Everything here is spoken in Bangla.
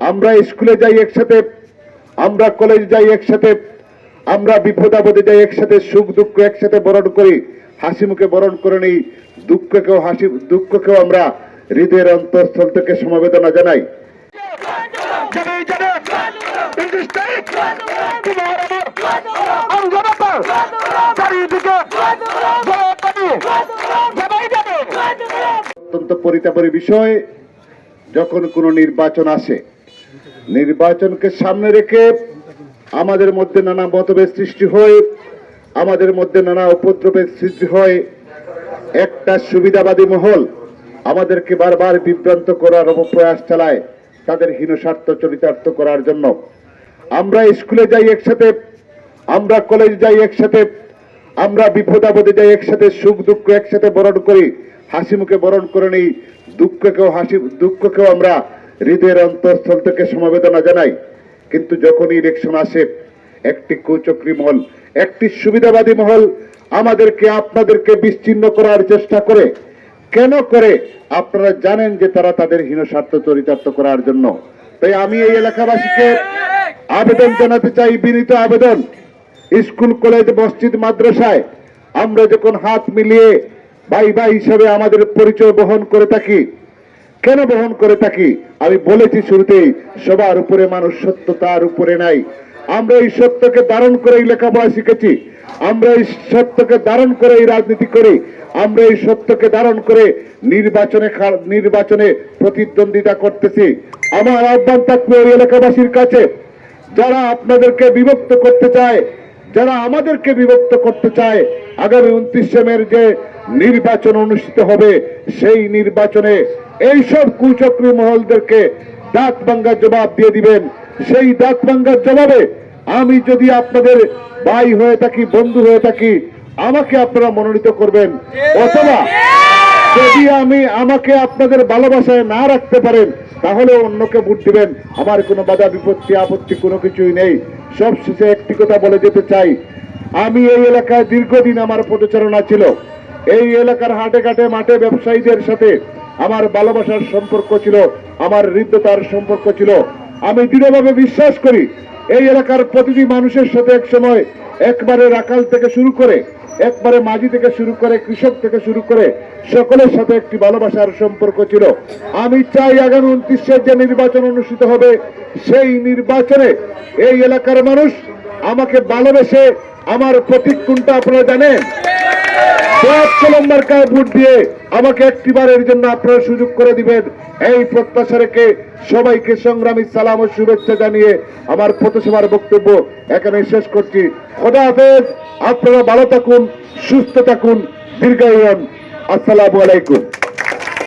আমরা স্কুলে যাই একসাথে আমরা কলেজ যাই একসাথে আমরা বিপদ আপদে যাই একসাথে সুখ দুঃখ একসাথে বরণ করি হাসি মুখে বরণ করে নিই দুঃখকেও হাসি দুঃখকেও আমরা হৃদয়ের অন্তঃস্থল থেকে সমবেদনা জানাই। অত্যন্ত পরিতাপের বিষয় যখন কোনো নির্বাচন আসে নির্বাচনকে সামনে রেখে আমাদের মধ্যে নানা মতভেদ সৃষ্টি হয়, আমাদের মধ্যে নানা উপদ্রবের সৃষ্টি হয়, একটা সুবিধাবাদী মহল আমাদেরকে বারবার বিভ্রান্ত করার অপপ্রয়াস চালায় তাদের হীন স্বার্থ চরিতার্থ করার জন্য। আমরা স্কুলে যাই একসাথে, আমরা কলেজ যাই একসাথে, আমরা বিপদ আপদে যাই একসাথে, সুখ দুঃখ একসাথে বরণ করি, হাসি মুখে বরণ করে নিই, দুঃখকেও হাসি, দুঃখকেও আমরা হৃদয়ের অন্তঃস্থল থেকে সমবেদনা জানাই। কিন্তু যখন ইলেকশন আসে, একটি কুচক্রী মহল, একটি সুবিধাবাদী মহল আমাদেরকে, আপনাদেরকে বিচ্ছিন্ন করার চেষ্টা করে, কেন করে? আপনারা জানেন যে তারা তাদের হীন স্বার্থ চরিতার্থ করার জন্য। তাই আমি এই এলাকাবাসীকে আবেদন জানাতে চাই, বিনীত আবেদন। স্কুল, কলেজ, মসজিদ, মাদ্রাসায় আমরা যখন হাত মিলিয়ে ভাই ভাই হিসাবে আমাদের পরিচয় বহন করে থাকি কেন বহন করে থাকি? আমি বলেছি শুরুতেই, সবার উপরে মানুষ সত্য, তার উপরে নাই। আমরা এই সত্যকে ধারণ করে লেখাপড়া শিখেছি। আমরা এই সত্যকে ধারণ করে এই রাজনীতি করি। আমরা এই সত্যকে ধারণ করে নির্বাচনে নির্বাচনে প্রতিদ্বন্দ্বিতা করতেছি। আমার আহ্বান থাকবে ওই এলাকাবাসীর কাছে, যারা আপনাদেরকে বিভক্ত করতে চায়, যারা আমাদেরকে বিভক্ত করতে চায়, আগামী উনত্রিশে মের যে নির্বাচন অনুষ্ঠিত হবে, সেই নির্বাচনে এইসব কুচক্রী মহলদেরকে দাঁত ভাঙ্গার জবাব দিয়ে দিবেন। সেই দাঁত ভাঙ্গার জবাবে আমি যদি আপনাদের ভাই হয়ে থাকি, বন্ধু হয়ে থাকি, আমাকে আপনারা মনোনীত করবেন। অথবা যদি আমি আমাকে আপনাদের ভালোবাসায় না রাখতে পারেন, তাহলে অন্যকে ভোট দিবেন। আমার কোনো বাধা, বিপত্তি, আপত্তি কোনো কিছুই নেই। সব শেষে একটি কথা বলে যেতে চাই। আমি এই এলাকায় দীর্ঘদিন আমার পদচারণা ছিল। এই এলাকার হাটে ঘাটে মাঠে ব্যবসায়ীদের সাথে আমার ভালোবাসার সম্পর্ক ছিল, আমার হৃদ্যতার সম্পর্ক ছিল। আমি দৃঢ়ভাবে বিশ্বাস করি, এই এলাকার প্রতিটি মানুষের সাথে এক সময় একবারে রাকাল থেকে শুরু করে, একবারে মাঝি থেকে শুরু করে, কৃষক থেকে শুরু করে, সকলের সাথে একটি ভালোবাসার সম্পর্ক ছিল। আমি চাই আগামী উনত্রিশের যে নির্বাচন অনুষ্ঠিত হবে, সেই নির্বাচনে এই এলাকার মানুষ আমাকে ভালোবেসে আমার প্রতীক কোনটা আপনারা জানেন? কলম মার্কায় ভোট দিয়ে আমাকে একটিবারের জন্য আপনারা সুযোগ করে দিবেন। এই প্রত্যাশা রেখে সবাইকে সংগ্রামী সালাম ও শুভেচ্ছা জানিয়ে আমার পথসভার বক্তব্য এখানে শেষ করছি। খোদা হাফেজ, আপনারা ভালো থাকুন, সুস্থ থাকুন, দীর্ঘায়ন। আসসালামু আলাইকুম।